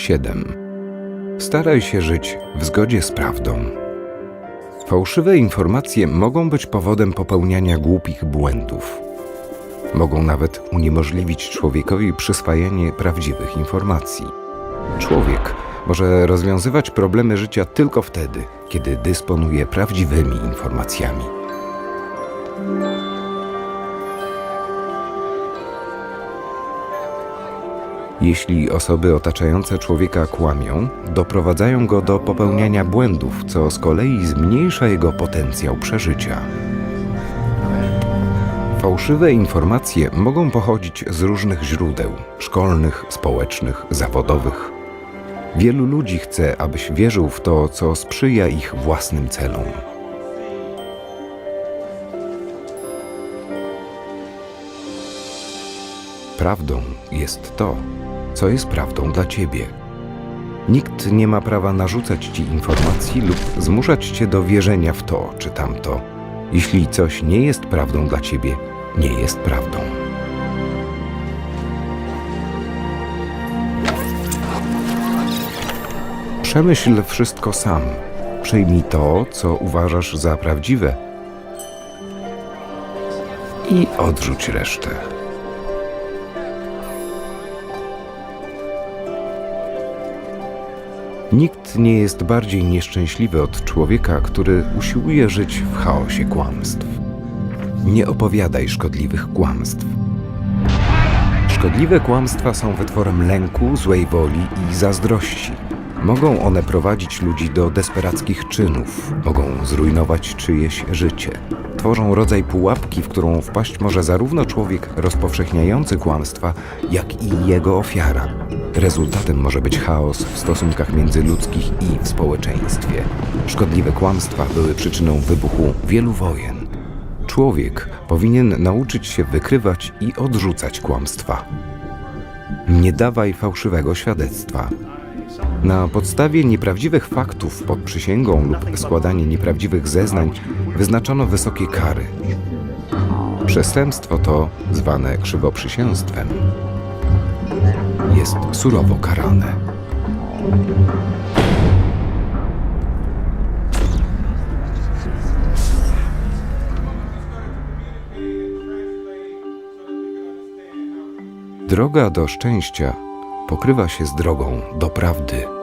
7. Staraj się żyć w zgodzie z prawdą. Fałszywe informacje mogą być powodem popełniania głupich błędów. Mogą nawet uniemożliwić człowiekowi przyswajanie prawdziwych informacji. Człowiek może rozwiązywać problemy życia tylko wtedy, kiedy dysponuje prawdziwymi informacjami. Jeśli osoby otaczające człowieka kłamią, doprowadzają go do popełniania błędów, co z kolei zmniejsza jego potencjał przeżycia. Fałszywe informacje mogą pochodzić z różnych źródeł szkolnych, społecznych, zawodowych. Wielu ludzi chce, abyś wierzył w to, co sprzyja ich własnym celom. Prawdą jest to, co jest prawdą dla ciebie. Nikt nie ma prawa narzucać ci informacji lub zmuszać cię do wierzenia w to czy tamto. Jeśli coś nie jest prawdą dla ciebie, nie jest prawdą. Przemyśl wszystko sam. Przyjmij to, co uważasz za prawdziwe i odrzuć resztę. Nikt nie jest bardziej nieszczęśliwy od człowieka, który usiłuje żyć w chaosie kłamstw. Nie opowiadaj szkodliwych kłamstw. Szkodliwe kłamstwa są wytworem lęku, złej woli i zazdrości. Mogą one prowadzić ludzi do desperackich czynów, mogą zrujnować czyjeś życie. Tworzą rodzaj pułapki, w którą wpaść może zarówno człowiek rozpowszechniający kłamstwa, jak i jego ofiara. Rezultatem może być chaos w stosunkach międzyludzkich i w społeczeństwie. Szkodliwe kłamstwa były przyczyną wybuchu wielu wojen. Człowiek powinien nauczyć się wykrywać i odrzucać kłamstwa. Nie dawaj fałszywego świadectwa. Na podstawie nieprawdziwych faktów pod przysięgą lub składanie nieprawdziwych zeznań wyznaczono wysokie kary. Przestępstwo to, zwane krzywoprzysięstwem, jest surowo karane. Droga do szczęścia pokrywa się z drogą do prawdy.